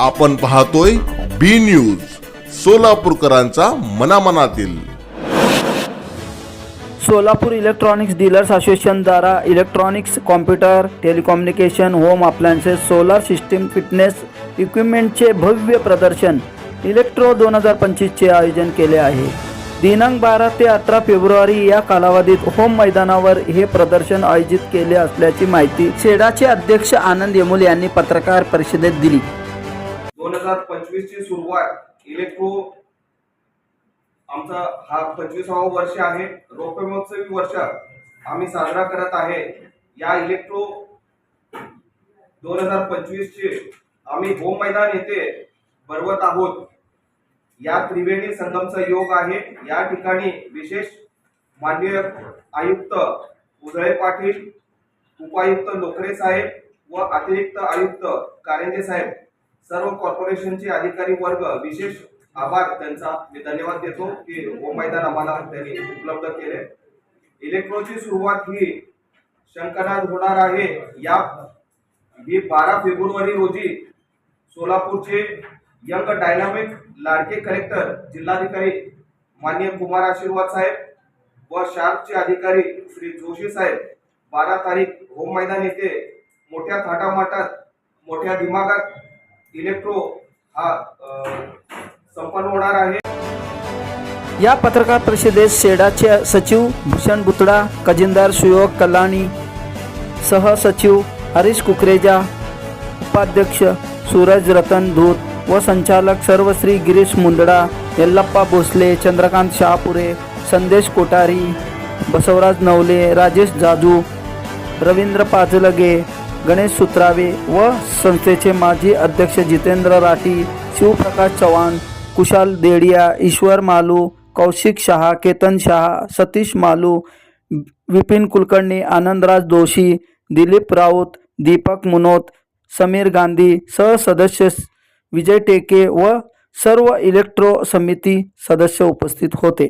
आपण पाहतोय B news सोलापूरकरांचा मनामनातील. Solapur electronics dealers असोसिएशनद्वारा electronics computer telecommunication home appliances solar system fitness इक्विपमेंटचे भव्य प्रदर्शन इलेक्ट्रो दोन हजार पंचवीसचे आयोजन केले आहे. दिनांक बारा ते अठरा फेब्रुवारी या कालावधीत होम मैदानावर हे प्रदर्शन आयोजित केले असल्याची माहिती सेडाचे अध्यक्ष आनंद येमुल यांनी पत्रकार परिषदेत दिली. हजार पंचवीस ची सुरुवात इलेक्ट्रो आमचा हा पंचवीसावा वर्ष आहे. रोपे महोत्सवी वर्ष आम्ही साजरा करत आहे. या इलेक्ट्रो दोन हजार पंचवीस चे आम्ही होम मैदान येथे भरवत आहोत. या त्रिवेणी संगमचा योग आहे. या ठिकाणी विशेष माननीय आयुक्त उजळे पाटील उपायुक्त लोकरे साहेब व अतिरिक्त आयुक्त कारंजे साहेब सर्व कॉर्पोरेशनचे अधिकारी वर्ग विशेष आभार त्यांचा. मी धन्यवाद देतो की होम मैदान आम्हाला त्यांनी उपलब्ध केले इलेक्ट्रोची सुरुवात ही शंकरनाथ होणार आहे. या ही बारा फेब्रुवारी रोजी सोलापूरचे यंग डायनामिक लाडके कलेक्टर जिल्हाधिकारी मान्य कुमार आशीर्वाद साहेब व शार्पचे अधिकारी श्री जोशी साहेब. बारा तारीख होम मैदान येथे मोठ्या थाटामाटात मोठ्या दिमागात इलेक्ट्रो हा संपन्न होणार आहे. या पत्रकार परिषदेत शेडाचे सचिव भूषण बुतडा खजिनदार सुयोग कलाणी सहसचिव हरीश कुकरेजा उपाध्यक्ष सूरज रतन धूत व संचालक सर्वश्री गिरीश मुंदडा यल्लप्पा भोसले चंद्रकांत शहापुरे संदेश कोठारी बसवराज नवले राजेश जाजू रवींद्र पाजलगे गणेश सुत्रावे व संस्थेचे माजी अध्यक्ष जितेंद्र राठी शिवप्रकाश चव्हाण कुशाल देडिया ईश्वर मालू कौशिक शहा केतन शहा सतीश मालू विपिन कुलकर्णी आनंदराज जोशी दिलीप राऊत दीपक मुनोत समीर गांधी सहसदस्य विजय टेके व सर्व इलेक्ट्रो समिती सदस्य उपस्थित होते.